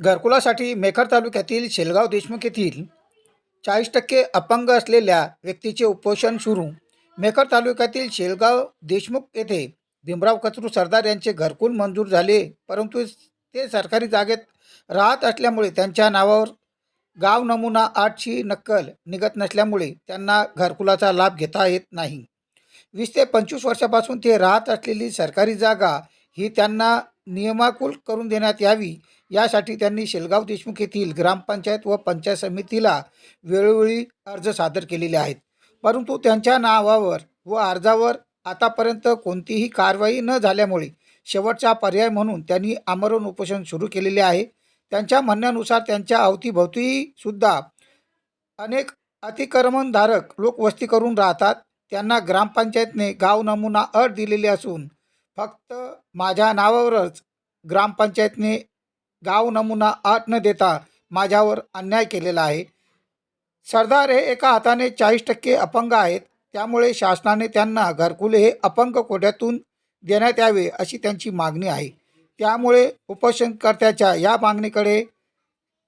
घरकुलासाठी मेखर तालुक्यातील शेलगाव देशमुख येथील चाळीस टक्के अपंग असलेल्या व्यक्तीचे उपोषण सुरू. मेखर तालुक्यातील शेलगाव देशमुख येथे भीमराव कचरू सरदार यांचे घरकुल मंजूर झाले परंतु ते सरकारी जागेत राहत असल्यामुळे त्यांच्या नावावर गाव नमुना आठची नक्कल निघत नसल्यामुळे त्यांना घरकुलाचा लाभ घेता येत नाही. वीस ते पंचवीस वर्षापासून ते राहत असलेली सरकारी जागा ही त्यांना नियमाकुल करून देण्यात यावी. यासाठी त्यांनी शेलगाव देशमुख येथील ग्रामपंचायत व पंचायत समितीला वेळोवेळी अर्ज सादर केलेले आहेत. परंतु त्यांच्या नावावर व अर्जावर आतापर्यंत कोणतीही कारवाई न झाल्यामुळे शेवटचा पर्याय म्हणून त्यांनी आमरण उपोषण सुरू केलेले आहे. त्यांच्या म्हणण्यानुसार त्यांच्या अवतीभोवतीसुद्धा अनेक अतिक्रमणधारक लोकवस्ती करून राहतात. त्यांना ग्रामपंचायतने गाव नमुना अट दिलेली असून फक्त माझ्या नावावरच ग्रामपंचायतने गाव नमुना आठ न देता माझ्यावर अन्याय केलेला आहे. सरदार हे एका हाताने चाळीस टक्के अपंग आहेत. त्यामुळे शासनाने त्यांना घरकुले हे अपंग कोट्यातून देण्यात यावे अशी त्यांची मागणी आहे. त्यामुळे उपोषणकर्त्याच्या या मागणीकडे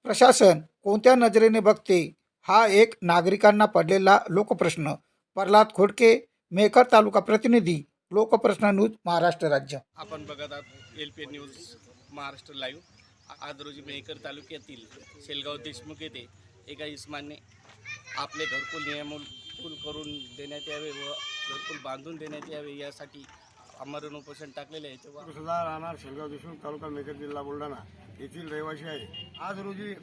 प्रशासन कोणत्या नजरेने बघते? हा एक नागरिकांना पडलेला लोकप्रश्न. प्रल्हाद खोडके मेकर तालुका प्रतिनिधी लोकप्रश्न न्यूज महाराष्ट्र राज्य. आपण बघत आहात L P news Maharashtra live. आज रोजी मेहकर तालुक्यातील शेलगाव देशमुख येथे एका इस्मानने आपले घरकुल नियमकुल करून देण्यात यावे व घरकुल बांधून देण्यात यावे यासाठी आमरण उपोषण टाकलेले आहे. तेव्हा सुद्धा राहणार शेलगाव देशमुख तालुका मेकर जिल्हा बुलढाणा येथील रहिवासी आहे. आज रोजी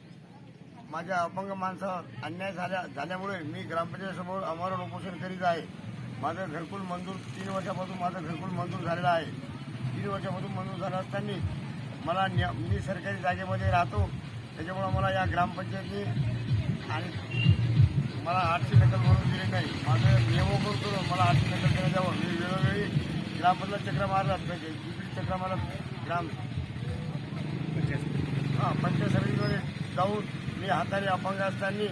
माझ्या अपंग माणसावर अन्याय झाल्या झाल्यामुळे मी ग्रामपंचायतीसमोर अमरण उपोषण करीत आहे. माझं घरकुल मंजूर तीन वर्षापासून माझं घरकुल मंजूर झालेलं आहे. तीन वर्षापासून मंजूर झालं असताना मला न्या मी सरकारी जागेमध्ये राहतो. त्याच्यामुळं मला या ग्रामपंचायतीने आणि मला आठशे नकल म्हणून दिले नाही. माझं नियमोपण करून मला आठशे नकल देण्यात यावं मी वेळोवेळी ग्रामपंचायत चक्र मारला दुसरी चक्र मारत ग्राम हां पंचायत समितीमध्ये जाऊन मी हाताने अपंग असताना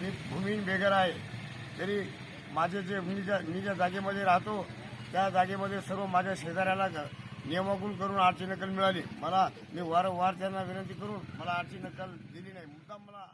मी भूमीन बेगर आहे. तरी माझे जे मी ज्या मी ज्या जागेमध्ये राहतो त्या जागेमध्ये सर्व माझ्या शेजाऱ्याला ग- नियमाकुल करून आठशे नकल मिळाली. मला मी वारंवार त्यांना विनंती करून मला आठशे नकल दिली नाही. मुद्दाम मला